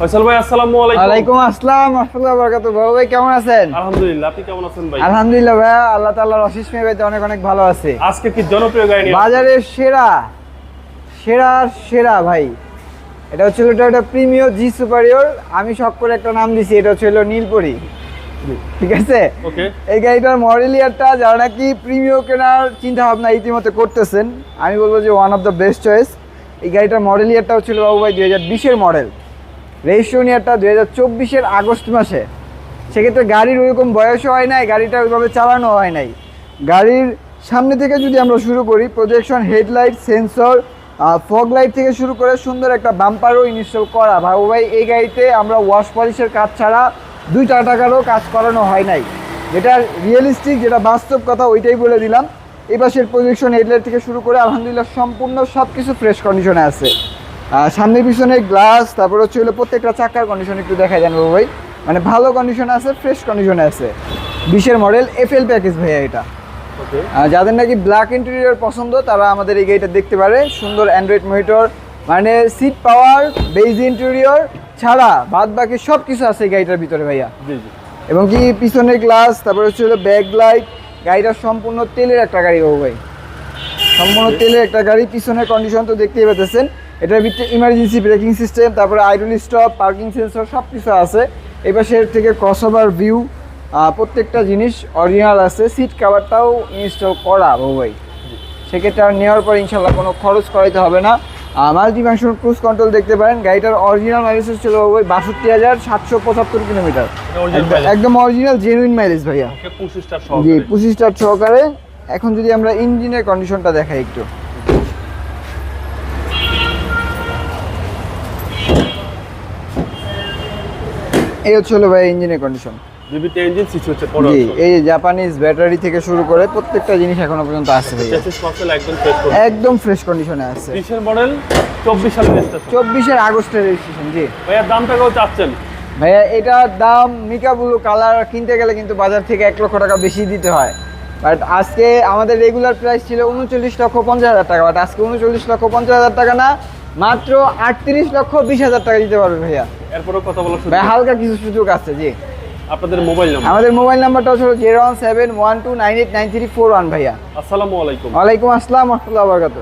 ফয়সাল ভাই আসসালামু আলাইকুম। ওয়ালাইকুম আসসালাম রহমতুল্লাহ বরকাত বাবু ভাই কেমন আছেন? আলহামদুলিল্লাহ আপনি কেমন আছেন ভাই? আলহামদুলিল্লাহ ভাইয়া আল্লাহ তাআলার অশেষ মেয়ে অনেক অনেক ভালো আছে। আজকে কি জনপ্রিয় গাড়ি বাজারের সেরা সেরা সেরা ভাই এটা এটা প্রিমিয় জি সুপারিয়র আমি শখ করে একটা নাম দিছি এটা হচ্ছিল নীলপরি। ঠিক আছে? এই গাড়িটার মডেল ইয়ারটা যারা নাকি প্রিমিয় কেনার চিন্তা ভাবনা ইতিমধ্যে করতেছেন আমি বলব যে one of the best choice এই গাড়িটার মডেল ইয়ারটা হচ্ছিল বাবু ভাই দুই হাজার বিশের মডেল রেজিস্ট্রেশন ইয়ারটা দুই হাজার চব্বিশের আগস্ট মাসে। সেক্ষেত্রে গাড়ির ওইরকম বয়সও হয় নাই, গাড়িটা ওইভাবে চালানো হয় নাই। গাড়ির সামনে থেকে যদি আমরা শুরু করি projection headlight sensor fog light থেকে শুরু করে সুন্দর একটা বাম্পারও ইনস্টল করা। বাবু ভাই, এই গাড়িতে আমরা ওয়াশ পলিশের কাজ ছাড়া দুই টাকা টাকারও কাজ করানো হয় নাই। যেটা রিয়েলিস্টিক যেটা বাস্তব কথা, ওইটাই বলে দিলাম। এই পাশের প্রজেকশন হেডলাইট থেকে শুরু করে আলহামদুলিল্লাহ সম্পূর্ণ সব কিছু ফ্রেশ কন্ডিশনে আছে। সামনে পিছনে গ্লাস তারপর হচ্ছে হলো প্রত্যেকটা চাকার কন্ডিশন একটু দেখা যান ভাই। মানে ভালো কন্ডিশনে আছে ফ্রেশ কন্ডিশনে আছে। বিশের মডেল এফএল প্যাকেজ ভাইয়া এটা। যাদের নাকি ব্ল্যাক ইন্টেরিয়র পছন্দ তারা আমাদের এই গাড়িটা দেখতে পারে। সুন্দর অ্যান্ড্রয়েড মনিটর মানে সিট পাওয়ার বেজ ইন্টেরিয়র ছাড়া বাদ বাকি সব কিছু আছে এই গাড়িটার ভিতরে ভাইয়া। এবং কি পিছনের গ্লাস তারপরে হচ্ছে হলো ব্যাক লাইট গাড়িটা সম্পূর্ণ তেলের একটা গাড়ি বাবু ভাই। সম্পূর্ণ তেলের একটা গাড়ি পিছনের কন্ডিশন তো দেখতেই পেতেছেন এটার ভিতরে ইমার্জেন্সি ব্রেকিং সিস্টেম তারপরে আইডল স্টপ পার্কিং সেন্সর সব কিছু আছে। এই পাশের থেকে ক্রসওভার ভিউ প্রত্যেকটা জিনিস অরিজিনাল আছে। সিট কাভারটাও ইনস্টল করা ভাই। সেক্ষেত্রে আর নেওয়ার পর ইনশাল্লাহ কোনো খরচ করাইতে হবে না। মাল্টি ফাংশন ক্রুজ কন্ট্রোল দেখতে পারেন। গাড়িটার অরিজিনাল মাইলেজ ছিল ভাই বাষট্টি হাজার সাতশো পঁচাত্তর কিলোমিটার। একদম- অরিজিনাল জেনুইন মাইলেজ ভাইয়া। ওকে 25 জি সহকারে। পঁচিশ স্টার সহকারে। এখন যদি আমরা ইঞ্জিনের কন্ডিশনটা দেখাই একটু। এই হচ্ছে হলো ভাই ইঞ্জিনের কন্ডিশন বিবিটি ইঞ্জিন সিসি হচ্ছে জি 1500 এই জাপানিজ ব্যাটারি থেকে শুরু করে প্রত্যেকটা জিনিস এখনও পর্যন্ত আছে মাসেল একদম ফ্রেশ একদম ফ্রেশ কন্ডিশনে আছে। 20 মডেল 24 সালের রেজিস্ট্রেশন চব্বিশের আগস্টের রেজিস্ট্রেশন জি। ভাইয়া দামটা কত চাচ্ছেন? ভাইয়া এটার দাম মিকা ব্লু কালার কিনতে গেলে কিন্তু বাজার থেকে এক লক্ষ টাকা বেশি দিতে হয়। বাট আজকে আমাদের রেগুলার প্রাইস ছিল উনচল্লিশ লক্ষ পঞ্চাশ হাজার টাকা। বাট আজকে উনচল্লিশ লক্ষ পঞ্চাশ হাজার টাকা না মাত্র আটত্রিশ লক্ষ বিশ হাজার টাকা দিতে পারবে ভাইয়া। এরপরেও কথা বলার ভাই হালকা কিছু সুযোগ আছে জি। আপনাদের মোবাইল নাম্বার? আমাদের মোবাইল নাম্বারটা হচ্ছে zero one seven one two nine eight nine three four one ভাইয়া। আসসালামু আলাইকুম। ওয়ালাইকুম আসসালাম রহমতুল্লাহ বরকাত